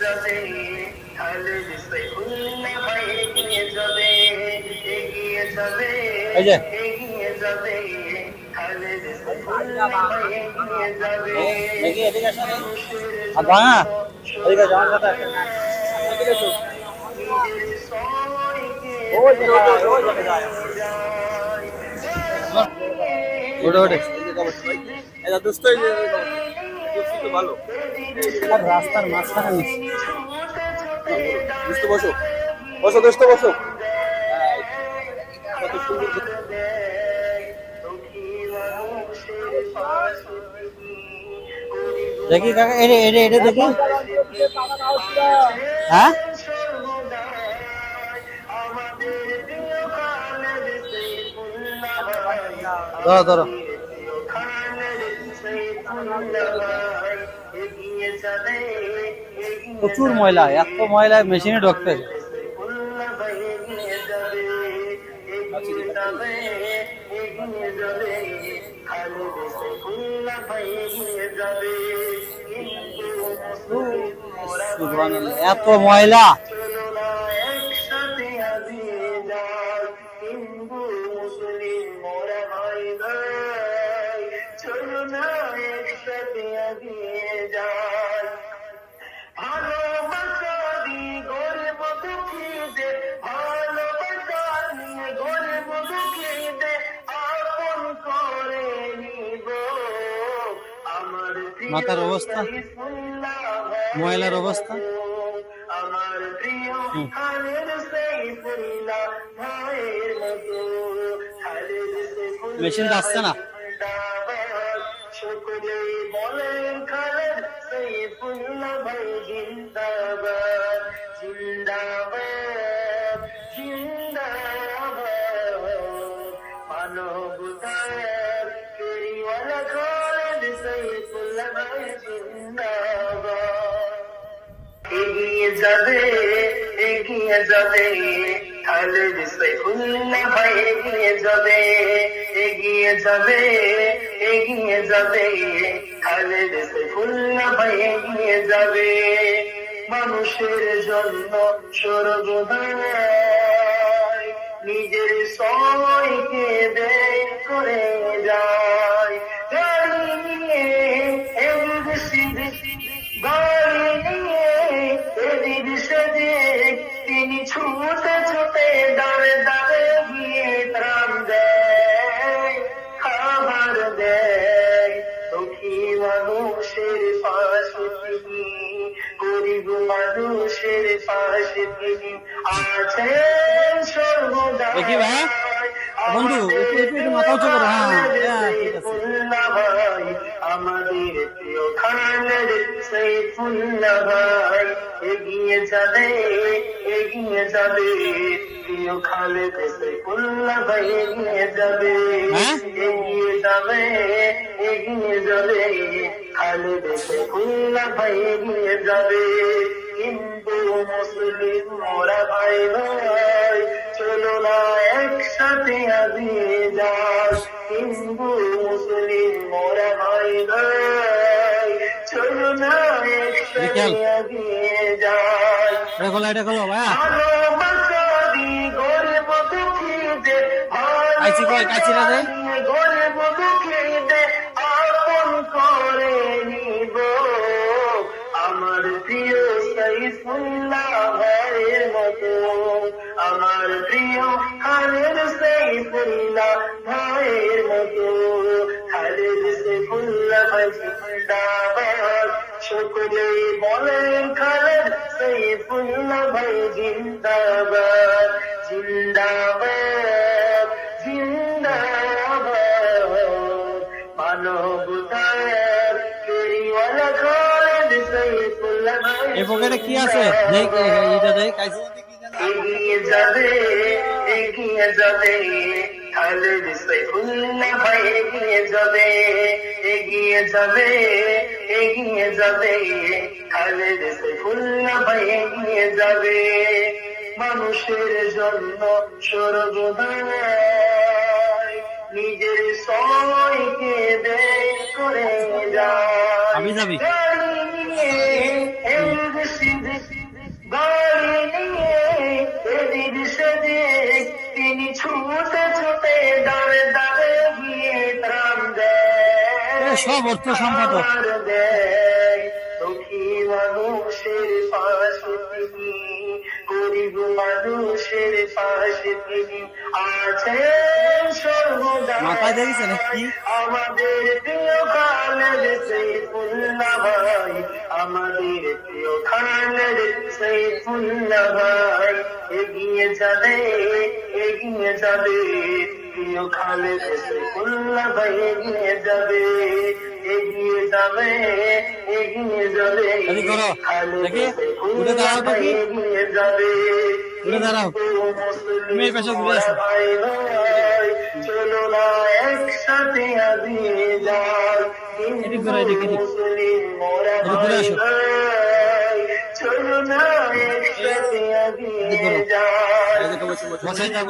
যাবে খালেদ সাইফুল্লাহ ভাই এগিয়ে যাবে এগিয়ে যাবে এগিয়ে যাবে ভাই এগিয়ে এদিকে আর ভাঙা এদিকে এদিকে। ওই যে ওই যে এই ভালো আর রাস্তার মাঝখানে নিচ্ছি দুষ্ট বসো। বসো দুষ্ট বসো। দেখি কাকা এটা এটা এটা দেখি। হ্যাঁ? ধরো ধরো। প্রচুর ময়লা এত ময়লা মেশিনে ঢুকতে এত ময়লা। মাথার অবস্থা? ময়লার অবস্থা? মেশিন আসছে খালেদ যাবে এগিয়ে যাবে ভাই এগিয়ে যাবে এগিয়ে যাবে এগিয়ে যাবে ভাই এগিয়ে যাবে মানুষের জন্য সর্বদাই নিজের সময়কে বের করে যায় ছুটে ছুটে দাঁড়ে দাঁড়ে গিয়ে ত্রাণ দেয় খাবার দেয়। দুঃখী মানুষের পাশে তিনি গরিব মানুষের পাশে তিনি আছেন সর্বদা। বন্ধু, মাথা উঁচু করো, হ্যাঁ, হ্যাঁ, ঠিক আছে। আমাদের প্রিয় ভাই এগিয়ে যাবে এগিয়ে যাবে প্রিয় খালেদ এগিয়ে যাবে? এগিয়ে যাবে এগিয়ে যাবে খালেদ ভাই এগিয়ে যাবে হিন্দু মুসলিম মোরা ভাই ভাই যাই এটা খোলো এটা খোলো ভাইয়া। কাইচি কই, কাইচিটা দে। দিয়ে গরিব দুঃখীদের আপন করে নিব আমার প্রিয় সাইফুল্লাহ ভাইয়ের মতো আমার প্রিয় খালেদ সাইফুল্লাহ ভাইয়ের মতো খালেদ সাইফুল্লাহ ভাই জিন্দাবাদ সকলেই বলেন খালেদ সাইফুল্লাহ ভাই জিন্দাবাদ জিন্দাবাদ জিন্দাবাদ মানবতার ফেরিওয়ালা খালেদ সাইফুল্লাহ ভাই এই পকেটে কি আছে? দেখ এটা দেখ কাইচি এগিয়ে যাবে এগিয়ে যাবে খালেদ সাইফুল্লাহ ভাই এগিয়ে যাবে এগিয়ে যাবে। এগিয়ে যাবে খালেদ সাইফুল্লাহ ভাই এগিয়ে যাবে। মানুষের জন্য সর্বদাই নিজের সময়কে ব্যয় করে যায়। তিনি ছুটে ছুটে দাঁড়ে দাঁড়ে সব অর্থ সম্পাদক। আমার দেয় দুঃখী মানুষের পাশে তিনি গরিব মানুষের পাশে তিনি আছেন সর্বদা। মাথায় দেখেছেন কি আমাদের প্রিয় ভাই আমাদের প্রিয় ভাই। এগিয়ে যাবে এগিয়ে যাবে। প্রিয় খালেদ সৈফুল্লাহ ভাই এগিয়ে যাবে এগিয়ে যাবে এগিয়ে যাবে দাঁড়াও ভাই এগিয়ে যাবে ঘুরে দাঁড়াও। তুমি এই পাশে ঘুরে আসো। ভাই ভাই, চলো না একসাথে আগিয়ে এদিক ঘুরো, এদিক, এদিক। ঘুরে আসো। চলো একসাথে আগিয়ে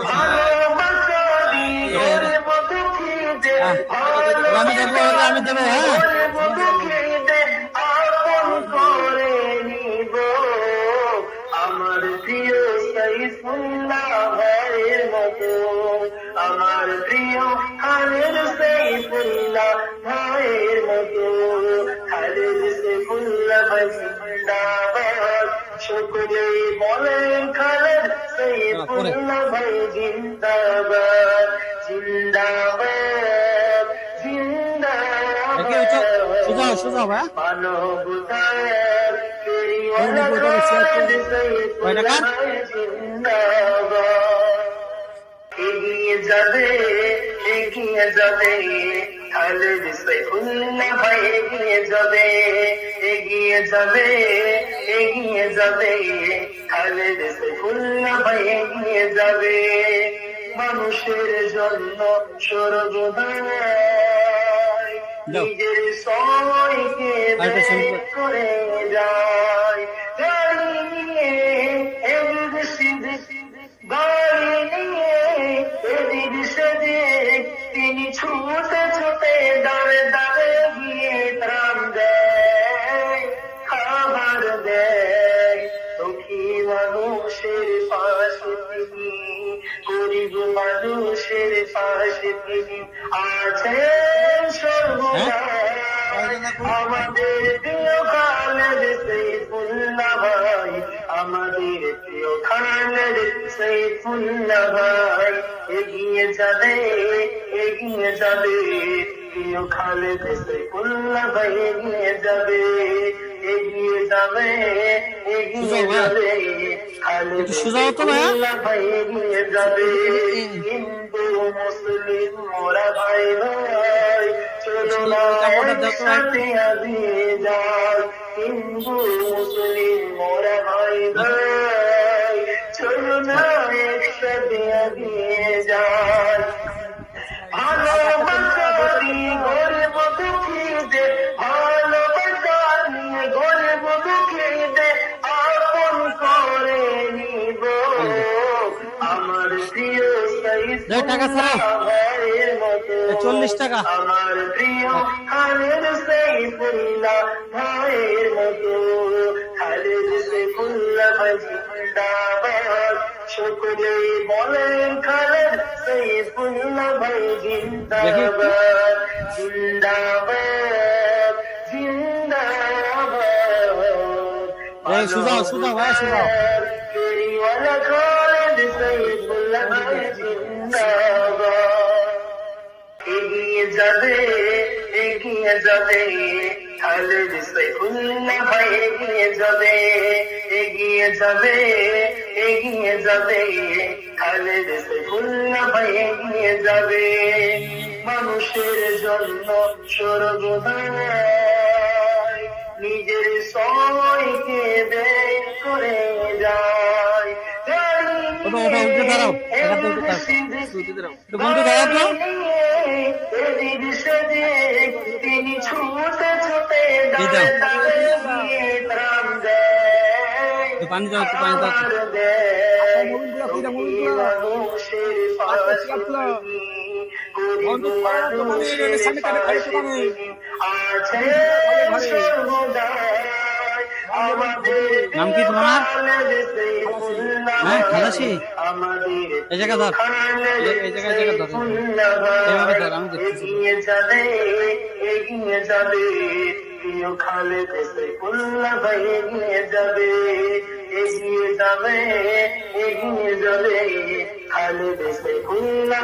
ভালোবাসা। আমি দেবো, আমি দেবো, হ্যাঁ। আমার প্রিয় সাইফুল্লাহ ভাইয়ের মতো আমার প্রিয় খালেদ সাইফুল্লাহ ভাইয়ের মতো খালেদ সাইফুল্লাহ ভাই জিন্দাবাদ সকলেই বলেন খালেদ উঠো, সোজা সোজা এগিয়ে যাবে এগিয়ে যাবে খালেদ ভাই এগিয়ে যাবে এগিয়ে যাবে এগিয়ে যাবে যাবে। মানুষের জন্য সর্বদাই নিজের সময়কে করে যায় তিনি ছুটে ছুটে দাঁড়ে দাঁড়ে মানুষের পাশে তিনি আছেন সর্বদা। আমাদের প্রিয় খালেদ সৈফুল্লাহ ভাই আমাদের প্রিয় খালেদ সৈফুল্লাহ ভাই এগিয়ে যাবে এগিয়ে যাবে প্রিয় খালেদ সৈফুল্লাহ ভাই এগিয়ে যাবে। এগিয়ে যাবে এগিয়ে যাবে খালেদ। সৈফুল্লাহ ভাই এগিয়ে যাবে। মুসলিম মোরা ভাই ভাই চলো না কাপড়টা দাও তো ভাই। একসাথে আগিয়ে যাই হিন্দু মুসলিম মোরা ভাই ভাই চলো না টাকা ছাড়ো। 40 টাকা। আমার প্রিয় খালেদ সাইফুল্লাহ ভাইয়ের মতো খালেদ সাইফুল্লাহ ভাই জিন্দাবাদ সকলেই বলেন খালেদ সাইফুল্লাহ ভাই জিন্দাবাদ জিন্দাবাদ জিন্দাবাদ সুজাও, সুজাও, ভাই, সুজাও। যাবে, এগিয়ে যাবে খালেদ সাইফুল্লাহ ভাই এগিয়ে যাবে এগিয়ে যাবে এগিয়ে যাবে খালেদ সাইফুল্লাহ ভাই এগিয়ে যাবে। মানুষের জন্য সর্বদাই নিজের সময়কে ব্যয় করে দাঁড়াও। থেকে উঠে বন্ধু দাঁড়াও তো। পানি দাও, একটু পানি দাও। খাবার নাম কি তোমার? হ্যাঁ খালাসি। এই জায়গা ধর। এই- ধর। এভাবে ধর, আমি যাবে, এগিয়ে খালে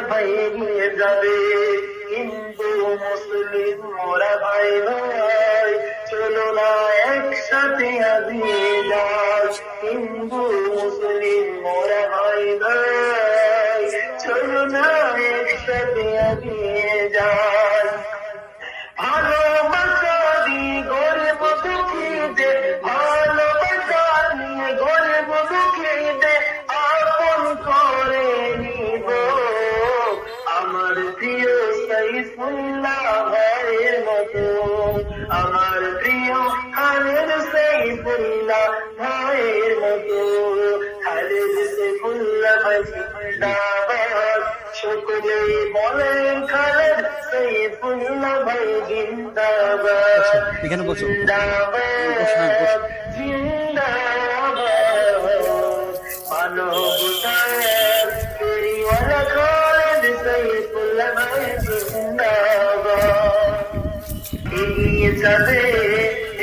ভাই হিন্দু মুসলিম মোরা ভাই চলো না একসাথে আগিয়ে যাই হিন্দু মুসলিম মোরা ভাই না একসাথে আগিয়ে যাই সকলেই বলেন খালেদ সাইফুল্লাহ ভাই জিন্দাবাদ এখানে বসো। জিন্দাবাদ। জিন্দাবাদ মানবতার ফেরিওয়ালা খালেদ সাইফুল্লাহ ভাই জিন্দাবাদ এগিয়ে যাবে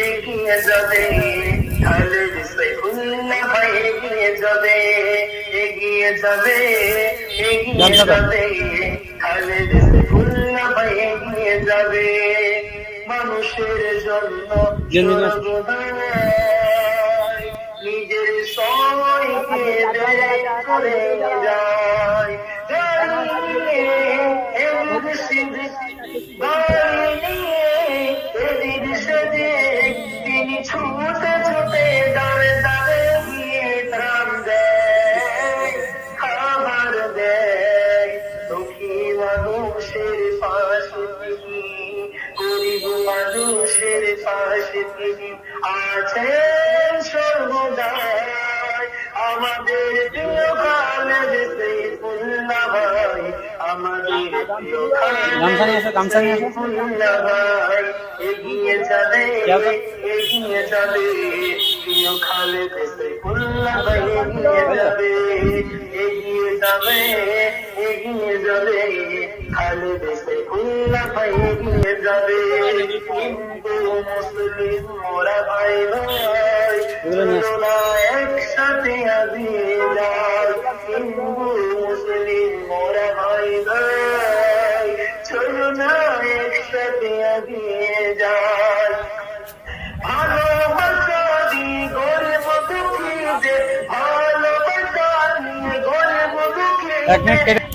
এগিয়ে যাবে এগিয়ে যাবে যান দাদা। মানুষের জন্য নিজের সময়কে ব্যয় যায় দাঁড়িয়ে আছেন সর্বদাই আমাদের প্রিয় এগিয়ে হবে? এগিয়ে যাবে প্রিয় খালেদ সাইফুল্লাহ ভাই এগিয়ে যাবে এগিয়ে যাবে এগিয়ে যাবে খালেদ ভাই এগিয়ে যাবে হিন্দু মুসলিম মোরা ভাই ভাই একসাথে আগিয়ে যাই হিন্দু মুসলিম মোরা ভাই ভাই চলো না একসাথে গরিব দুঃখীদের ভালোবাসা দিয়ে গরিব এক মিনিট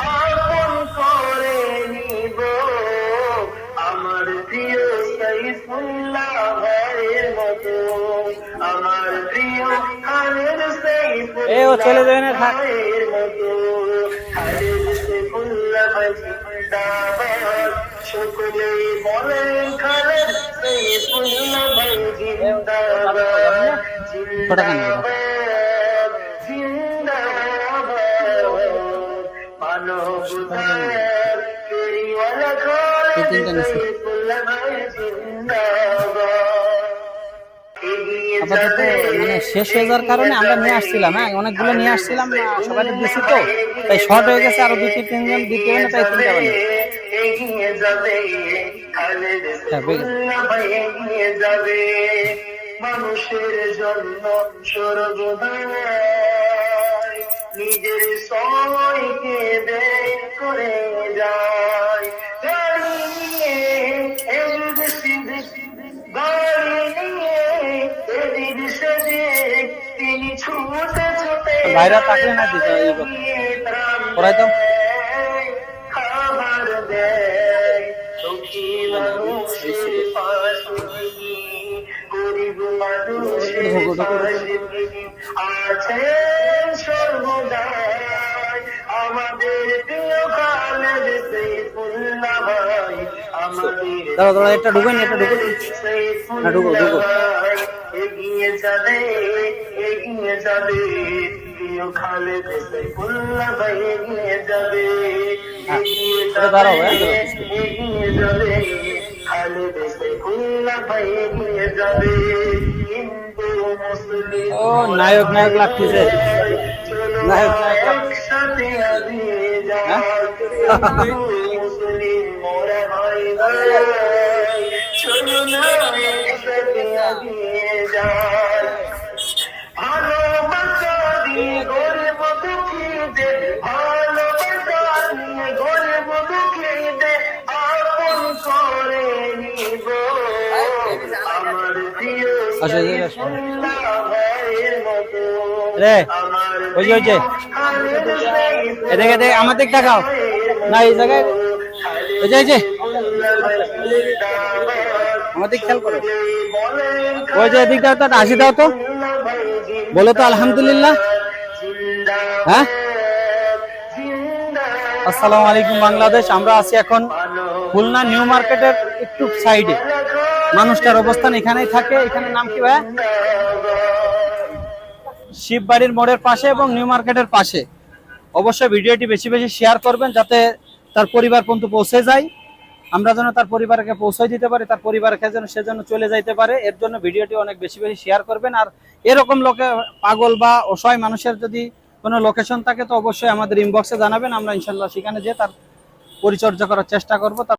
এ, ও চলে যাবে না, থাক। খালেদ ভাই জিন্দাবাদ সকলেই বলেন খালেদ সাইফুল্লাহ ভাই জিন্দাবাদ? জিন্দাবাদ জিন্দাবাদ মানবতার ফেরিওয়ালা এই তিনটা খালেদ নিচে। সাইফুল্লাহ ভাই জিন্দাবাদ আপাতত মানে শেষ হয়ে যাওয়ার কারণে আমরা নিয়ে আসছিলাম হ্যাঁ অনেকগুলো নিয়ে আসছিলাম সবাই দিচ্ছি তো তাই শর্ট হয়ে গেছে আরও দুই তিনজন দিতে হবে তাই তিনটা বানিয়ে হ্যাঁ, মানুষের নিজের সময়কে ব্যয় করে যায়। বাইরে থাকলে না দিতে। ওরাই তো। দাঁড়াও, দাঁড়াও, এটা ঢুকেন, এটা ঢুকেন। না, ঢুকো, ঢুকো। এগিয়ে যাবে এগিয়ে যাবে। প্রিয় খালেদ সাইফুল্লাহ ভাই এগিয়ে যাবে। হ্যাঁ, এগিয়ে যাবে দাঁড়াও, হ্যাঁ। এগিয়ে যাবে। খালেদ সাইফুল্লাহ ভাই এগিয়ে যাবে। হিন্দু মুসলিম ও নায়ক নায়ক লাগতেছে। নায়ক নায়ক। একসাথে এগিয়ে যাই মুসলিম মোরা ভাই ভাই চলো না একসাথে এগিয়ে যাই ভালোবাসা দিয়ে গরিব দুঃখীদের ভালোবাসা দিয়ে গরিব দুঃখীদের আপন করে নিব। আমার প্রিয় রে আমার ওই ওই যে। এদিকে এদিকে আমার দিক দেখাও না এই জায়গায় ওই যে আমার খেয়াল করো। ওই যে এদিক দাও তো হাসি দাও তো। বলো তো, আলহামদুলিল্লাহ। হ্যাঁ? আসসালামু আলাইকুম, বাংলাদেশ। আমরা আছি এখন খুলনা নিউ মার্কেটের একটু সাইডে। মানুষটার অবস্থান এখানেই থাকে। এখানে নাম কি ভাই? শিববাড়ির মোড়ের পাশে এবং নিউ মার্কেটের পাশে। অবশ্যই ভিডিওটি বেশি বেশি শেয়ার করবেন যাতে তার পরিবার পর্যন্ত পৌঁছে যায়। আমরা যেন তার পরিবারকে পৌঁছায় দিতে পারি, তার পরিবারকে যেন সে যেন চলে যাইতে পারে, এর জন্য ভিডিওটি অনেক বেশি বেশি শেয়ার করবেন। আর এরকম লোকে, পাগল বা অসহায় মানুষের যদি কোনো লোকেশন থাকে তো অবশ্যই আমাদের ইনবক্সে জানাবেন, আমরা ইনশাল্লাহ সেখানে যেয়ে তার পরিচর্যা করার চেষ্টা করব।